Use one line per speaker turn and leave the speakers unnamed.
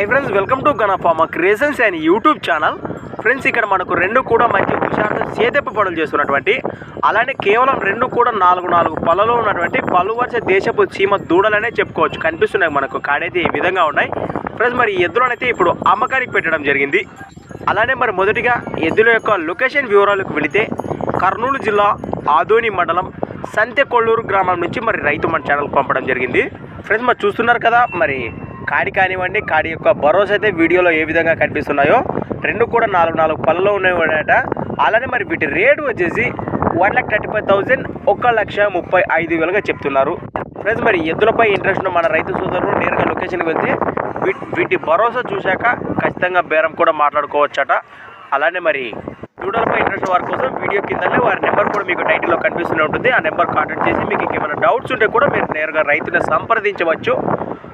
High friends welcome to గణఫార్మా creations and YouTube channel friends ఇక్కడ మనకు రెండు కూడా మంచి హుషారు సేదెప్ప పనులు చేస్తున్నటువంటి అలానే కేవలం రెండు కూడా నాలుగు నాలుగు పళ్ళలో ఉన్నటువంటి పలు దేశపు చీమ దూడలనే చెప్పుకోవచ్చు. కనిపిస్తున్నాయి మనకు కాడైతే ఈ విధంగా ఉన్నాయి. ఫ్రెండ్స్ మరి ఎద్దులనైతే ఇప్పుడు అమ్మకానికి పెట్టడం జరిగింది. అలానే మరి మొదటిగా ఎద్దుల యొక్క లొకేషన్ వివరాలకు వెళితే కర్నూలు జిల్లా ఆదోని మండలం సంతెకొల్లూరు గ్రామం నుంచి మరి రైతు మన ఛానల్ పంపడం జరిగింది. ఫ్రెండ్స్ మరి చూస్తున్నారు కదా మరి కాడి కానివ్వండి కాడి యొక్క భరోసా అయితే వీడియోలో ఏ విధంగా కనిపిస్తున్నాయో రెండు కూడా నాలుగు నాలుగు పళ్ళలో ఉన్నాయట. అలానే మరి వీటి రేటు వచ్చేసి one lakh thirty five thousand ఒక లక్ష ముప్పై ఐదు వేలుగా చెప్తున్నారు. ఫ్రెండ్స్ మరి ఎద్దులపై ఇంట్రెస్ట్ ఉన్న మన రైతు సోదరులు నేరుగా లొకేషన్కి వెళ్తే వీటి వీటి భరోసా చూశాక ఖచ్చితంగా బేరం కూడా మాట్లాడుకోవచ్చట. అలానే మరి దూడలపై ఇంట్రెస్ట్ వారి కోసం వీడియో కిందనే వారి నెంబర్ కూడా మీకు టైటిల్లో కనిపిస్తూనే ఉంటుంది. ఆ నెంబర్ కాంటాక్ట్ చేసి మీకు ఇంకేమైనా డౌట్స్ ఉంటే కూడా మీరు నేరుగా రైతుని సంప్రదించవచ్చు.